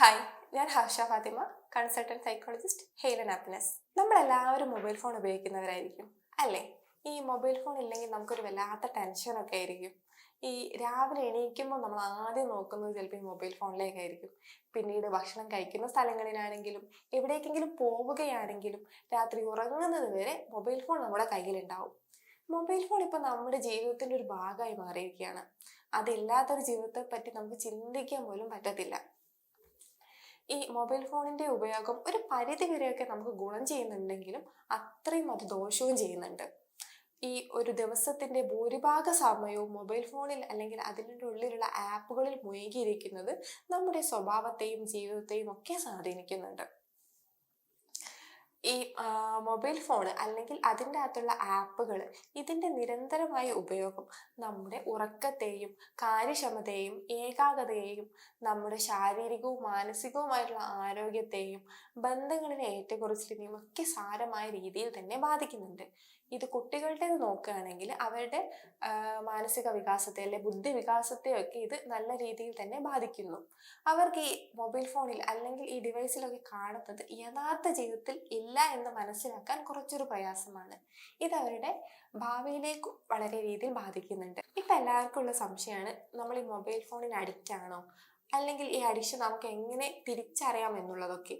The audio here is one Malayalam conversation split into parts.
ഹായ് ഞാൻ ഹർഷ ഫാത്തിമ കൺസൾട്ടന്റ് സൈക്കോളജിസ്റ്റ് ഹെയ്ലൻ ആപ്പിനസ്. നമ്മളെല്ലാവരും മൊബൈൽ ഫോൺ ഉപയോഗിക്കുന്നവരായിരിക്കും അല്ലേ? ഈ മൊബൈൽ ഫോൺ ഇല്ലെങ്കിൽ നമുക്കൊരു വല്ലാത്ത ടെൻഷനൊക്കെ ആയിരിക്കും. ഈ രാവിലെ എണീക്കുമ്പോൾ നമ്മൾ ആദ്യം നോക്കുന്നത് ചിലപ്പോൾ ഈ മൊബൈൽ ഫോണിലേക്കായിരിക്കും പിന്നീട് ഭക്ഷണം കഴിക്കുന്ന സ്ഥലങ്ങളിലാണെങ്കിലും എവിടേക്കെങ്കിലും പോവുകയാണെങ്കിലും രാത്രി ഉറങ്ങുന്നത് വരെ മൊബൈൽ ഫോൺ നമ്മുടെ കയ്യിലുണ്ടാവും. മൊബൈൽ ഫോൺ ഇപ്പോൾ നമ്മുടെ ജീവിതത്തിന്റെ ഒരു ഭാഗമായി മാറിയിരിക്കുകയാണ്. അതില്ലാത്തൊരു ജീവിതത്തെ പറ്റി നമുക്ക് ചിന്തിക്കാൻ പോലും പറ്റത്തില്ല. ഈ മൊബൈൽ ഫോണിന്റെ ഉപയോഗം ഒരു പരിധി വരെയൊക്കെ നമുക്ക് ഗുണം ചെയ്യുന്നുണ്ടെങ്കിലും അത്രയും അത് ദോഷവും ചെയ്യുന്നുണ്ട്. ഈ ഒരു ദിവസത്തിന്റെ ഭൂരിഭാഗ സമയവും മൊബൈൽ ഫോണിൽ അല്ലെങ്കിൽ അതിന്റെ ഉള്ളിലുള്ള ആപ്പുകളിൽ മുഴുകിയിരിക്കുന്നത് നമ്മുടെ സ്വഭാവത്തെയും ജീവിതത്തെയും ഒക്കെ സ്വാധീനിക്കുന്നുണ്ട്. ഈ മൊബൈൽ ഫോൺ അല്ലെങ്കിൽ അതിന്റെ അകത്തുള്ള ആപ്പുകൾ ഇതിന്റെ നിരന്തരമായ ഉപയോഗം നമ്മുടെ ഉറക്കത്തെയും കാര്യക്ഷമതയെയും ഏകാഗ്രതയെയും നമ്മുടെ ശാരീരികവും മാനസികവുമായിട്ടുള്ള ആരോഗ്യത്തെയും ബന്ധങ്ങളിലെ ഏറ്റക്കുറച്ചിലിനെയും ഒക്കെ സാരമായ രീതിയിൽ തന്നെ ബാധിക്കുന്നുണ്ട്. ഇത് കുട്ടികളുടേത് നോക്കുകയാണെങ്കിൽ അവരുടെ മാനസിക വികാസത്തെ അല്ലെ ബുദ്ധി വികാസത്തെയൊക്കെ ഇത് നല്ല രീതിയിൽ തന്നെ ബാധിക്കുന്നു. അവർക്ക് ഈ മൊബൈൽ ഫോണിൽ അല്ലെങ്കിൽ ഈ ഡിവൈസിലൊക്കെ കാണുന്നത് യഥാർത്ഥ ജീവിതത്തിൽ ഇല്ല എന്ന് മനസ്സിലാക്കാൻ കുറച്ചൊരു പ്രയാസമാണ്. ഇത് അവരുടെ ഭാവിയിലേക്ക് വളരെ രീതിയിൽ ബാധിക്കുന്നുണ്ട്. ഇപ്പം എല്ലാവർക്കും ഉള്ള സംശയമാണ് നമ്മൾ ഈ മൊബൈൽ ഫോണിന് അഡിക്റ്റ് ആണോ? അല്ലെങ്കിൽ ഈ അഡിക്ഷൻ നമുക്ക് എങ്ങനെ തിരിച്ചറിയാം എന്നുള്ളതൊക്കെ.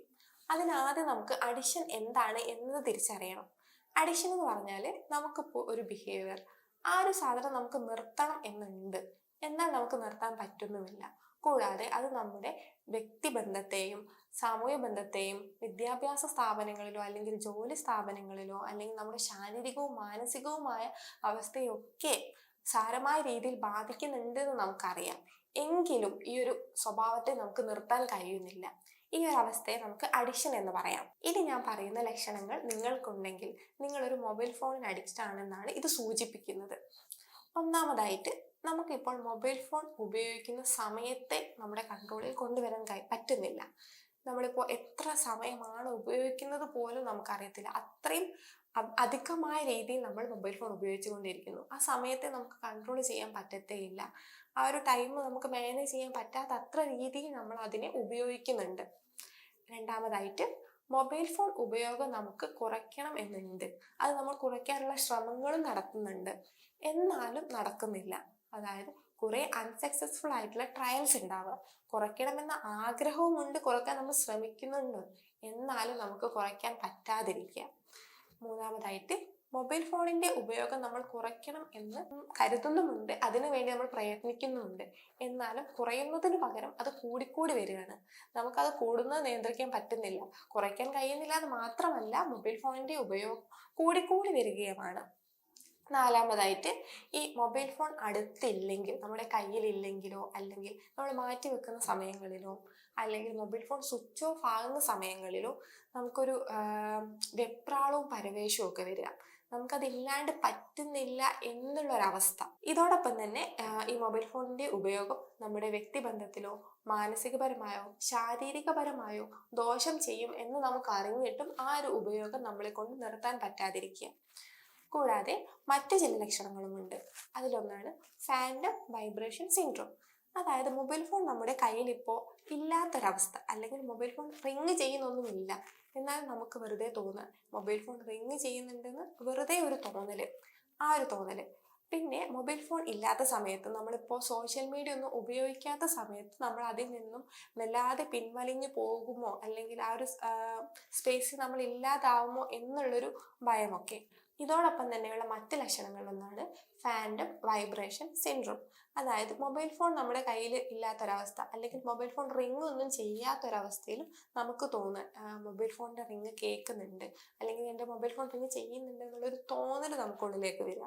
അതിനാദ്യം നമുക്ക് അഡിക്ഷൻ എന്താണ് എന്നത് തിരിച്ചറിയണം. അഡിക്ഷൻ എന്ന് പറഞ്ഞാൽ നമുക്കിപ്പോൾ ഒരു ബിഹേവിയർ ആ ഒരു സാധനം നമുക്ക് നിർത്തണം എന്നുണ്ട്. എന്നാൽ നമുക്ക് നിർത്താൻ പറ്റുന്നുമില്ല. കൂടാതെ അത് നമ്മുടെ വ്യക്തിബന്ധത്തെയും സാമൂഹ്യ ബന്ധത്തെയും വിദ്യാഭ്യാസ സ്ഥാപനങ്ങളിലോ അല്ലെങ്കിൽ ജോലി സ്ഥാപനങ്ങളിലോ അല്ലെങ്കിൽ നമ്മുടെ ശാരീരികവും മാനസികവുമായ അവസ്ഥയൊക്കെ സാരമായ രീതിയിൽ ബാധിക്കുന്നുണ്ട് എന്ന് നമുക്കറിയാം. എങ്കിലും ഈ ഒരു സ്വഭാവത്തെ നമുക്ക് നിർത്താൻ കഴിയുന്നില്ല. ഈ ഒരു അവസ്ഥയെ നമുക്ക് അഡിക്ഷൻ എന്ന് പറയാം. ഇനി ഞാൻ പറയുന്ന ലക്ഷണങ്ങൾ നിങ്ങൾക്കുണ്ടെങ്കിൽ നിങ്ങളൊരു മൊബൈൽ ഫോണിന് അഡിക്റ്റ് ആണെന്നാണ് ഇത് സൂചിപ്പിക്കുന്നത്. ഒന്നാമതായിട്ട് നമുക്കിപ്പോൾ മൊബൈൽ ഫോൺ ഉപയോഗിക്കുന്ന സമയത്തെ നമ്മുടെ കൺട്രോളിൽ കൊണ്ടുവരാൻ പറ്റുന്നില്ല. നമ്മളിപ്പോൾ എത്ര സമയമാണ് ഉപയോഗിക്കുന്നത് പോലും നമുക്കറിയത്തില്ല. അത്രയും അധികമായ രീതിയിൽ നമ്മൾ മൊബൈൽ ഫോൺ ഉപയോഗിച്ചുകൊണ്ടിരിക്കുന്നു. ആ സമയത്തെ നമുക്ക് കൺട്രോൾ ചെയ്യാൻ പറ്റത്തേയില്ല. ആ ഒരു ടൈം നമുക്ക് മാനേജ് ചെയ്യാൻ പറ്റാത്ത അത്ര രീതിയിൽ നമ്മൾ അതിനെ ഉപയോഗിക്കുന്നുണ്ട്. രണ്ടാമതായിട്ട് മൊബൈൽ ഫോൺ ഉപയോഗം നമുക്ക് കുറയ്ക്കണം എന്നുണ്ട്. അത് നമ്മൾ കുറയ്ക്കാനുള്ള ശ്രമങ്ങളും നടത്തുന്നുണ്ട്. എന്നാലും നടക്കുന്നില്ല. അതായത് കുറേ അൺസക്സസ്ഫുൾ ആയിട്ടുള്ള ട്രയൽസ് ഉണ്ടാവുക കുറയ്ക്കണമെന്ന ആഗ്രഹവുമുണ്ട് കുറയ്ക്കാൻ നമ്മൾ ശ്രമിക്കുന്നുണ്ട്. എന്നാലും നമുക്ക് കുറയ്ക്കാൻ പറ്റാതിരിക്കുക മൂന്നാമതായിട്ട് മൊബൈൽ ഫോണിന്റെ ഉപയോഗം നമ്മൾ കുറയ്ക്കണം എന്ന് കരുതുന്നുമുണ്ട്. അതിനുവേണ്ടി നമ്മൾ പ്രയത്നിക്കുന്നുമുണ്ട്. എന്നാലും കുറയുന്നതിന് പകരം അത് കൂടിക്കൂടി വരികയാണ്. നമുക്കത് കൂടുന്നത് നിയന്ത്രിക്കാൻ പറ്റുന്നില്ല. കുറയ്ക്കാൻ കഴിയുന്നില്ല എന്ന് മാത്രമല്ല മൊബൈൽ ഫോണിന്റെ ഉപയോഗം കൂടിക്കൂടി വരികയുമാണ്. നാലാമതായിട്ട് ഈ മൊബൈൽ ഫോൺ അടുത്തില്ലെങ്കിൽ നമ്മുടെ കയ്യിലില്ലെങ്കിലോ അല്ലെങ്കിൽ നമ്മൾ മാറ്റി വെക്കുന്ന സമയങ്ങളിലോ അല്ലെങ്കിൽ മൊബൈൽ ഫോൺ സ്വിച്ച് ഓഫ് ആകുന്ന സമയങ്ങളിലോ നമുക്കൊരു വെപ്രാളവും പരവേശവും ഒക്കെ വരിക. നമുക്കതില്ലാണ്ട് പറ്റുന്നില്ല എന്നുള്ളൊരവസ്ഥ. ഇതോടൊപ്പം തന്നെ ഈ മൊബൈൽ ഫോണിന്റെ ഉപയോഗം നമ്മുടെ വ്യക്തിബന്ധത്തിലോ മാനസികപരമായോ ശാരീരികപരമായോ ദോഷം ചെയ്യും എന്ന് നമുക്ക് അറിഞ്ഞിട്ടും ആ ഒരു ഉപയോഗം നമ്മളെ കൊണ്ട് നിർത്താൻ പറ്റാതിരിക്കുക. കൂടാതെ മറ്റു ചില ലക്ഷണങ്ങളുമുണ്ട്. അതിലൊന്നാണ് ഫാൻഡം വൈബ്രേഷൻ സിൻഡ്രോം. അതായത് മൊബൈൽ ഫോൺ നമ്മുടെ കയ്യിൽ ഇപ്പോൾ ഇല്ലാത്തൊരവസ്ഥ അല്ലെങ്കിൽ മൊബൈൽ ഫോൺ റിങ് ചെയ്യുന്നൊന്നുമില്ല. എന്നാൽ നമുക്ക് വെറുതെ തോന്നുക മൊബൈൽ ഫോൺ റിങ് ചെയ്യുന്നുണ്ടെന്ന് വെറുതെ ഒരു തോന്നൽ ആ ഒരു തോന്നൽ പിന്നെ മൊബൈൽ ഫോൺ ഇല്ലാത്ത സമയത്ത് നമ്മളിപ്പോൾ സോഷ്യൽ മീഡിയ ഒന്നും ഉപയോഗിക്കാത്ത സമയത്ത് നമ്മൾ അതിൽ നിന്നും വല്ലാതെ പിൻവലിഞ്ഞു പോകുമോ? അല്ലെങ്കിൽ ആ ഒരു സ്പേസ് നമ്മൾ ഇല്ലാതാവുമോ എന്നുള്ളൊരു ഭയമൊക്കെ. ഇതോടൊപ്പം തന്നെയുള്ള മറ്റ് ലക്ഷണങ്ങളിലൊന്നാണ് ഫാൻഡം വൈബ്രേഷൻ സിൻഡ്രോം. അതായത് മൊബൈൽ ഫോൺ നമ്മുടെ കയ്യിൽ ഇല്ലാത്തൊരവസ്ഥ അല്ലെങ്കിൽ മൊബൈൽ ഫോൺ റിങ് ഒന്നും ചെയ്യാത്തൊരവസ്ഥയിൽ നമുക്ക് തോന്നുക മൊബൈൽ ഫോണിന്റെ റിങ് കേൾക്കുന്നുണ്ട് അല്ലെങ്കിൽ എന്റെ മൊബൈൽ ഫോൺ റിങ് ചെയ്യുന്നുണ്ട് എന്നുള്ളൊരു തോന്നൽ നമുക്കുള്ളിലേക്ക് വരിക.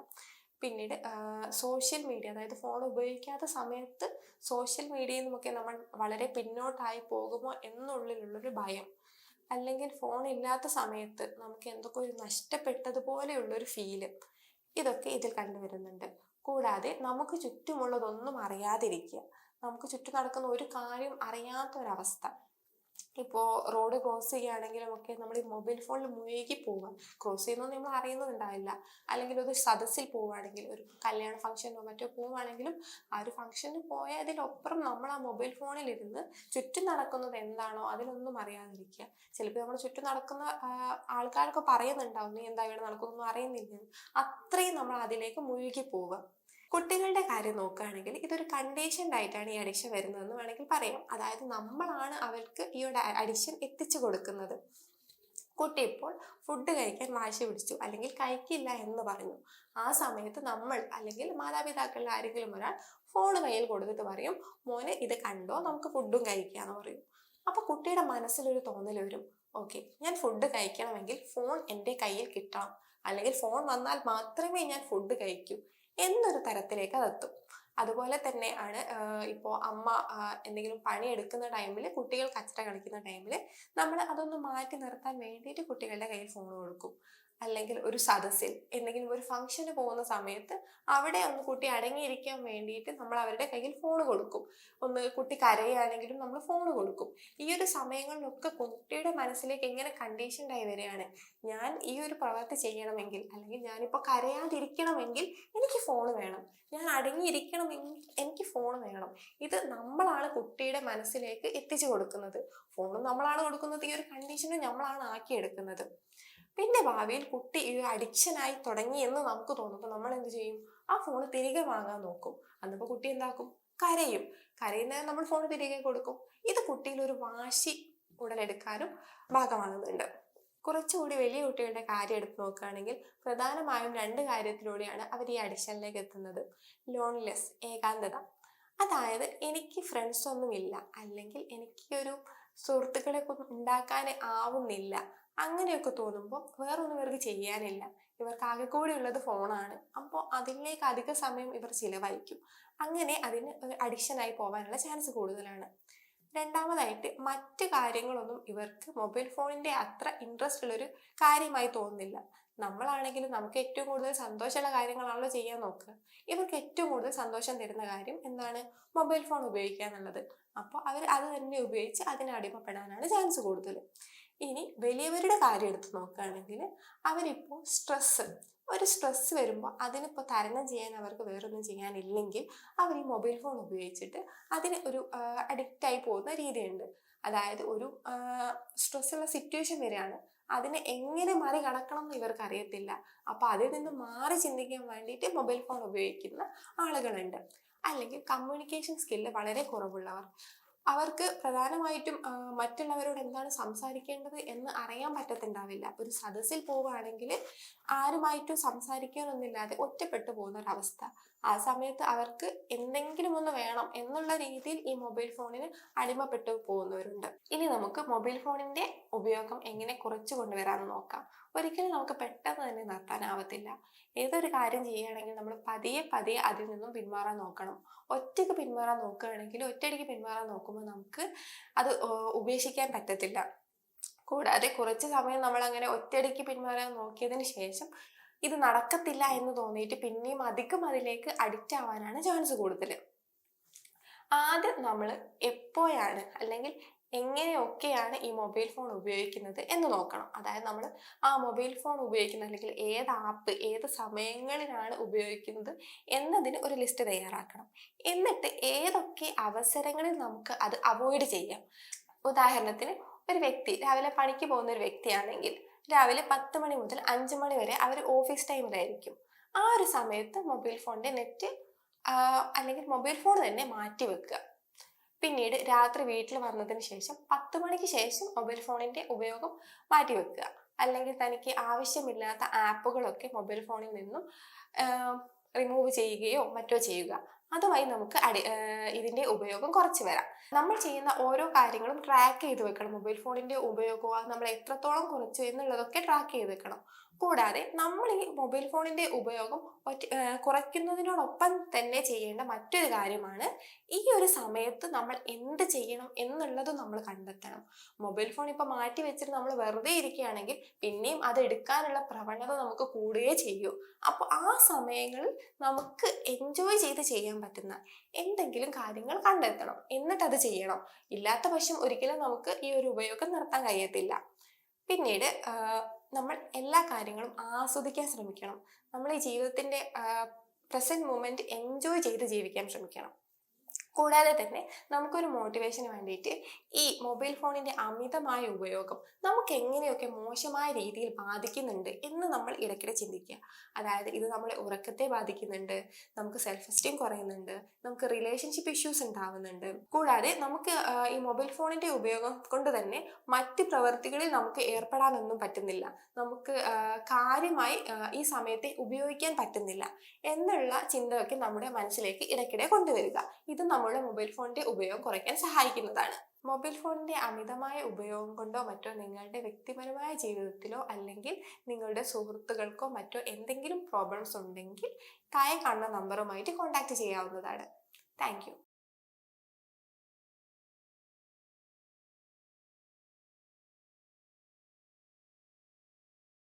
പിന്നീട് സോഷ്യൽ മീഡിയ അതായത് ഫോൺ ഉപയോഗിക്കാത്ത സമയത്ത് സോഷ്യൽ മീഡിയയിൽ നിന്നൊക്കെ നമ്മൾ വളരെ പിന്നോട്ടായി പോകുമോ എന്നുള്ളിലുള്ളൊരു ഭയം. അല്ലെങ്കിൽ ഫോൺ ഇല്ലാത്ത സമയത്ത് നമുക്ക് എന്തൊക്കെ ഒരു നഷ്ടപ്പെട്ടതുപോലെയുള്ളൊരു ഫീൽ ഇതൊക്കെ ഇതിൽ കണ്ടുവരുന്നുണ്ട് കൂടാതെ നമുക്ക് ചുറ്റുമുള്ളതൊന്നും അറിയാതിരിക്കുക. നമുക്ക് ചുറ്റും നടക്കുന്ന ഒരു കാര്യം അറിയാത്ത ഒരവസ്ഥ ഇപ്പോൾ റോഡ് ക്രോസ് ചെയ്യുകയാണെങ്കിലും ഒക്കെ നമ്മൾ ഈ മൊബൈൽ ഫോണിൽ മുഴുകി പോവുക. ക്രോസ് ചെയ്യുന്നത് നമ്മൾ അറിയുന്നുണ്ടാവില്ല. അല്ലെങ്കിൽ ഒരു സദസ്സിൽ പോവുകയാണെങ്കിൽ ഒരു കല്യാണ ഫംഗ്ഷനോ മറ്റോ പോവുകയാണെങ്കിലും ആ ഒരു ഫംഗ്ഷന് പോയതിനൊപ്പം നമ്മൾ ആ മൊബൈൽ ഫോണിലിരുന്ന് ചുറ്റും നടക്കുന്നത് എന്താണോ അതിലൊന്നും അറിയാതിരിക്കുക. ചിലപ്പോൾ നമ്മൾ ചുറ്റും നടക്കുന്ന ആൾക്കാരൊക്കെ പറയുന്നുണ്ടാവും നീ എന്താ ഇവിടെ നടക്കുന്നൊന്നും അറിയുന്നില്ല. അത്രയും നമ്മൾ അതിലേക്ക് മുഴുകി പോവുക. കുട്ടികളുടെ കാര്യം നോക്കുകയാണെങ്കിൽ ഇതൊരു കണ്ടീഷൻഡ് ആയിട്ടാണ് ഈ അഡിക്ഷൻ വരുന്നതെന്ന് വേണമെങ്കിൽ പറയാം. അതായത് നമ്മളാണ് അവർക്ക് ഈ ഒരു അഡിക്ഷൻ എത്തിച്ചു കൊടുക്കുന്നത്. കുട്ടി ഇപ്പോൾ ഫുഡ് കഴിക്കാൻ വാശി പിടിച്ചു അല്ലെങ്കിൽ കഴിക്കില്ല എന്ന് പറഞ്ഞു. ആ സമയത്ത് നമ്മൾ അല്ലെങ്കിൽ മാതാപിതാക്കളിൽ ആരെങ്കിലും ഒരാൾ ഫോൺ കയ്യിൽ കൊടുത്തിട്ട് പറയും മോനെ ഇത് കണ്ടോ? നമുക്ക് ഫുഡും കഴിക്കാന്ന് പറയും. അപ്പൊ കുട്ടിയുടെ മനസ്സിലൊരു തോന്നൽ വരും. ഓക്കെ ഞാൻ ഫുഡ് കഴിക്കണമെങ്കിൽ ഫോൺ എന്റെ കയ്യിൽ കിട്ടണം. അല്ലെങ്കിൽ ഫോൺ വന്നാൽ മാത്രമേ ഞാൻ ഫുഡ് കഴിക്കൂ. എന്നൊരു തരത്തിലേക്ക് അതെത്തും. അതുപോലെ തന്നെ ആണ് ഇപ്പോൾ അമ്മ എന്തെങ്കിലും പണി എടുക്കുന്ന ടൈമിൽ കുട്ടികൾ കച്ചറ കളിക്കുന്ന ടൈമിൽ നമ്മൾ അതൊന്ന് മാറ്റി നിർത്താൻ വേണ്ടിയിട്ട് കുട്ടികളുടെ കയ്യിൽ ഫോൺ കൊടുക്കും. അല്ലെങ്കിൽ ഒരു സദസ്സിൽ എന്തെങ്കിലും ഒരു ഫംഗ്ഷന് പോകുന്ന സമയത്ത് അവിടെ ഒന്ന് കുട്ടി അടങ്ങിയിരിക്കാൻ വേണ്ടിയിട്ട് നമ്മൾ അവരുടെ കയ്യിൽ ഫോൺ കൊടുക്കും. ഒന്ന് കുട്ടി കരയുകയാണെങ്കിലും നമ്മൾ ഫോൺ കൊടുക്കും. ഈ ഒരു സമയങ്ങളിലൊക്കെ കുട്ടിയുടെ മനസ്സിലേക്ക് എങ്ങനെ കണ്ടീഷൻഡായി വരികയാണ് ഞാൻ ഈ ഒരു പ്രവൃത്തി ചെയ്യണമെങ്കിൽ അല്ലെങ്കിൽ ഞാനിപ്പോൾ കരയാതിരിക്കണമെങ്കിൽ എനിക്ക് ഫോൺ വേണം. ഞാൻ അടങ്ങിയിരിക്കണമെങ്കിൽ എനിക്ക് ഫോൺ വേണം. ഇത് നമ്മളാണ് കുട്ടിയുടെ മനസ്സിലേക്ക് എത്തിച്ചു കൊടുക്കുന്നത്. ഫോണും നമ്മളാണ് കൊടുക്കുന്നത് ഈ ഒരു കണ്ടീഷനും നമ്മളാണ് ആക്കിയെടുക്കുന്നത്. പിന്നെ ഭാവിയിൽ കുട്ടി ഈ അഡിക്ഷനായി തുടങ്ങി എന്ന് നമുക്ക് തോന്നുമ്പോൾ നമ്മൾ എന്ത് ചെയ്യും? ആ ഫോൺ തിരികെ വാങ്ങാൻ നോക്കും. അന്നിപ്പോൾ കുട്ടി എന്താക്കും? കരയും. കരയുന്ന നമ്മൾ ഫോൺ തിരികെ കൊടുക്കും. ഇത് കുട്ടിയിൽ ഒരു വാശി ഉടലെടുക്കാനും ഭാഗമാകുന്നുണ്ട്. കുറച്ചുകൂടി വലിയ കുട്ടികളുടെ കാര്യം എടുത്ത് നോക്കുകയാണെങ്കിൽ പ്രധാനമായും രണ്ട് കാര്യത്തിലൂടെയാണ് അവർ ഈ അഡിക്ഷനിലേക്ക് എത്തുന്നത്. ലോൺലെസ് ഏകാന്തത. അതായത് എനിക്ക് ഫ്രണ്ട്സ് ഒന്നുമില്ല. അല്ലെങ്കിൽ എനിക്കൊരു സുഹൃത്തുക്കളെ ഒന്നും ഉണ്ടാക്കാൻ ആവുന്നില്ല. അങ്ങനെയൊക്കെ തോന്നുമ്പോൾ വേറൊന്നും ഇവർക്ക് ചെയ്യാനില്ല. ഇവർക്ക് ആകെ കൂടി ഉള്ളത് ഫോണാണ് അപ്പോൾ അതിലേക്ക് അധിക സമയം ഇവർ ചിലവഴിക്കും. അങ്ങനെ അതിന് ഒരു അഡിക്ഷനായി പോകാനുള്ള ചാൻസ് കൂടുതലാണ്. രണ്ടാമതായിട്ട് മറ്റ് കാര്യങ്ങളൊന്നും ഇവർക്ക് മൊബൈൽ ഫോണിന്റെ അത്ര ഇൻട്രസ്റ്റ് ഉള്ളൊരു കാര്യമായി തോന്നുന്നില്ല. നമ്മളാണെങ്കിലും നമുക്ക് ഏറ്റവും കൂടുതൽ സന്തോഷമുള്ള കാര്യങ്ങളാണല്ലോ ചെയ്യാൻ നോക്കുക. ഇവർക്ക് ഏറ്റവും കൂടുതൽ സന്തോഷം തരുന്ന കാര്യം എന്താണ്? മൊബൈൽ ഫോൺ ഉപയോഗിക്കുക എന്നുള്ളത്. അപ്പോൾ അവർ അത് തന്നെ ഉപയോഗിച്ച് അതിന് അടിമപ്പെടാനാണ് ചാൻസ് കൂടുതൽ. ഇനി വലിയവരുടെ കാര്യം എടുത്ത് നോക്കുകയാണെങ്കിൽ അവരിപ്പോൾ സ്ട്രെസ്സ് ഒരു സ്ട്രെസ് വരുമ്പോൾ അതിനിപ്പോൾ തരണം ചെയ്യാൻ അവർക്ക് വേറൊന്നും ചെയ്യാനില്ലെങ്കിൽ അവർ ഈ മൊബൈൽ ഫോൺ ഉപയോഗിച്ചിട്ട് അതിന് ഒരു അഡിക്റ്റായി പോകുന്ന രീതിയുണ്ട്. അതായത് ഒരു സ്ട്രെസ്സുള്ള സിറ്റുവേഷൻ വരികയാണ് അതിനെ എങ്ങനെ മറികടക്കണം എന്ന് ഇവർക്ക് അറിയത്തില്ല അപ്പോൾ അതിൽ നിന്ന് മാറി ചിന്തിക്കാൻ വേണ്ടിയിട്ട് മൊബൈൽ ഫോൺ ഉപയോഗിക്കുന്ന ആളുകളുണ്ട്. അല്ലെങ്കിൽ കമ്മ്യൂണിക്കേഷൻ സ്കില്ല് വളരെ കുറവുള്ളവർ. അവർക്ക് പ്രധാനമായിട്ടും മറ്റുള്ളവരോട് എന്താണ് സംസാരിക്കേണ്ടത് എന്ന് അറിയാൻ പറ്റത്തുണ്ടാവില്ല. ഒരു സദസ്സിൽ പോവുകയാണെങ്കിൽ ആരുമായിട്ടും സംസാരിക്കാനൊന്നുമില്ലാതെ ഒറ്റപ്പെട്ടു പോകുന്ന ഒരവസ്ഥ ആ സമയത്ത് അവർക്ക് എന്തെങ്കിലും ഒന്ന് വേണം എന്നുള്ള രീതിയിൽ ഈ മൊബൈൽ ഫോണിന് അടിമപ്പെട്ടു പോകുന്നവരുണ്ട്. ഇനി നമുക്ക് മൊബൈൽ ഫോണിന്റെ ഉപയോഗം എങ്ങനെ കുറച്ചു കൊണ്ടുവരാമെന്ന് നോക്കാം. ഒരിക്കലും നമുക്ക് പെട്ടെന്ന് തന്നെ നിർത്താനാവത്തില്ല. ഏതൊരു കാര്യം ചെയ്യുകയാണെങ്കിൽ നമ്മൾ പതിയെ പതിയെ അതിൽ നിന്നും പിന്മാറാൻ നോക്കണം. ഒറ്റയ്ക്ക് പിന്മാറാൻ നോക്കുകയാണെങ്കിൽ ഒറ്റയടിക്ക് പിന്മാറാൻ നോക്കുമ്പോൾ നമുക്ക് അത് ഉപേക്ഷിക്കാൻ പറ്റത്തില്ല. കൂടാതെ കുറച്ച് സമയം നമ്മൾ അങ്ങനെ ഒറ്റയടിക്ക് പിന്മാറാൻ നോക്കിയതിന് ശേഷം ഇത് നടക്കത്തില്ല എന്ന് തോന്നിയിട്ട് പിന്നെയും അധികം അതിലേക്ക് അഡിക്റ്റ് ആവാനാണ് ചാൻസ് കൂടുതൽ ആദ്യം നമ്മൾ എപ്പോഴാണ് അല്ലെങ്കിൽ എങ്ങനെയൊക്കെയാണ് ഈ മൊബൈൽ ഫോൺ ഉപയോഗിക്കുന്നത് എന്ന് നോക്കണം. അതായത് നമ്മൾ ആ മൊബൈൽ ഫോൺ ഉപയോഗിക്കുന്ന അല്ലെങ്കിൽ ഏത് ആപ്പ് ഏത് സമയങ്ങളിലാണ് ഉപയോഗിക്കുന്നത് എന്നതിന് ഒരു ലിസ്റ്റ് തയ്യാറാക്കണം. എന്നിട്ട് ഏതൊക്കെ അവസരങ്ങളിൽ നമുക്ക് അത് അവോയ്ഡ് ചെയ്യാം. ഉദാഹരണത്തിന് ഒരു വ്യക്തി രാവിലെ പണിക്ക് പോകുന്ന ഒരു വ്യക്തിയാണെങ്കിൽ രാവിലെ പത്ത് മണി മുതൽ അഞ്ച് മണി വരെ അവർ ഓഫീസ് ടൈമിലായിരിക്കും ആ ഒരു സമയത്ത് മൊബൈൽ ഫോണിന്റെ നെറ്റ് അല്ലെങ്കിൽ മൊബൈൽ ഫോൺ തന്നെ മാറ്റി വെക്കുക. പിന്നീട് രാത്രി വീട്ടിൽ വന്നതിന് ശേഷം പത്ത് മണിക്ക് ശേഷം മൊബൈൽ ഫോണിന്റെ ഉപയോഗം മാറ്റി വെക്കുക. അല്ലെങ്കിൽ തനിക്ക് ആവശ്യമില്ലാത്ത ആപ്പുകളൊക്കെ മൊബൈൽ ഫോണിൽ നിന്നും റിമൂവ് ചെയ്യുകയോ മറ്റോ ചെയ്യുക. അതുമായി നമുക്ക് അടി ഇതിന്റെ ഉപയോഗം കുറച്ച് വരാം. നമ്മൾ ചെയ്യുന്ന ഓരോ കാര്യങ്ങളും ട്രാക്ക് ചെയ്ത് വെക്കണം. മൊബൈൽ ഫോണിന്റെ ഉപയോഗവും നമ്മൾ എത്രത്തോളം കുറച്ചു എന്നുള്ളതൊക്കെ ട്രാക്ക് ചെയ്ത് വെക്കണം. കൂടാതെ നമ്മൾ ഈ മൊബൈൽ ഫോണിന്റെ ഉപയോഗം കുറയ്ക്കുന്നതിനോടൊപ്പം തന്നെ ചെയ്യേണ്ട മറ്റൊരു കാര്യമാണ് ഈ ഒരു സമയത്ത് നമ്മൾ എന്ത് ചെയ്യണം എന്നുള്ളത് നമ്മൾ കണ്ടെത്തണം. മൊബൈൽ ഫോൺ ഇപ്പൊ മാറ്റി വെച്ചിട്ട് നമ്മൾ വെറുതെ ഇരിക്കുകയാണെങ്കിൽ പിന്നെയും അത് എടുക്കാനുള്ള പ്രവണത നമുക്ക് കൂടുകയേ ചെയ്യൂ. അപ്പോൾ ആ സമയങ്ങളിൽ നമുക്ക് എൻജോയ് ചെയ്ത് ചെയ്യാൻ പറ്റുന്ന എന്തെങ്കിലും കാര്യങ്ങൾ കണ്ടെത്തണം. എന്നിട്ട് അത് ചെയ്യണം. ഇല്ലാത്ത പക്ഷം ഒരിക്കലും നമുക്ക് ഈ ഒരു ഉപയോഗം നിർത്താൻ കഴിയത്തില്ല. പിന്നീട് നമ്മൾ എല്ലാ കാര്യങ്ങളും ആസ്വദിക്കാൻ ശ്രമിക്കണം. നമ്മൾ ഈ ജീവിതത്തിന്റെ പ്രസന്റ് മൂമെന്റ് എൻജോയ് ചെയ്ത് ജീവിക്കാൻ ശ്രമിക്കണം. കൂടാതെ തന്നെ നമുക്കൊരു മോട്ടിവേഷന് വേണ്ടിയിട്ട് ഈ മൊബൈൽ ഫോണിന്റെ അമിതമായ ഉപയോഗം നമുക്ക് എങ്ങനെയൊക്കെ മോശമായ രീതിയിൽ ബാധിക്കുന്നുണ്ട് എന്ന് നമ്മൾ ഇടയ്ക്കിടെ ചിന്തിക്കുക. അതായത് ഇത് നമ്മളെ ഉറക്കത്തെ ബാധിക്കുന്നുണ്ട് നമുക്ക് സെൽഫ് എസ്റ്റീം കുറയുന്നുണ്ട് നമുക്ക് റിലേഷൻഷിപ്പ് ഇഷ്യൂസ് ഉണ്ടാവുന്നുണ്ട്. കൂടാതെ നമുക്ക് ഈ മൊബൈൽ ഫോണിന്റെ ഉപയോഗം കൊണ്ട് തന്നെ മറ്റ് പ്രവൃത്തികളിൽ നമുക്ക് ഏർപ്പെടാനൊന്നും പറ്റുന്നില്ല. നമുക്ക് കാര്യമായി ഈ സമയത്തെ ഉപയോഗിക്കാൻ പറ്റുന്നില്ല എന്നുള്ള ചിന്തയൊക്കെ നമ്മുടെ മനസ്സിലേക്ക് ഇടയ്ക്കിടെ കൊണ്ടുവരിക. ഇത് നമ്മുടെ മൊബൈൽ ഫോണിന്റെ ഉപയോഗം കുറയ്ക്കാൻ സഹായിക്കുന്നതാണ്. മൊബൈൽ ഫോണിന്റെ അമിതമായ ഉപയോഗം കൊണ്ടോ മറ്റോ നിങ്ങളുടെ വ്യക്തിപരമായ ജീവിതത്തിലോ അല്ലെങ്കിൽ നിങ്ങളുടെ സുഹൃത്തുക്കൾക്കോ മറ്റോ എന്തെങ്കിലും പ്രോബ്ലംസ് ഉണ്ടെങ്കിൽ താഴെ കാണുന്ന നമ്പറുമായിട്ട് കോൺടാക്ട് ചെയ്യാവുന്നതാണ്. താങ്ക്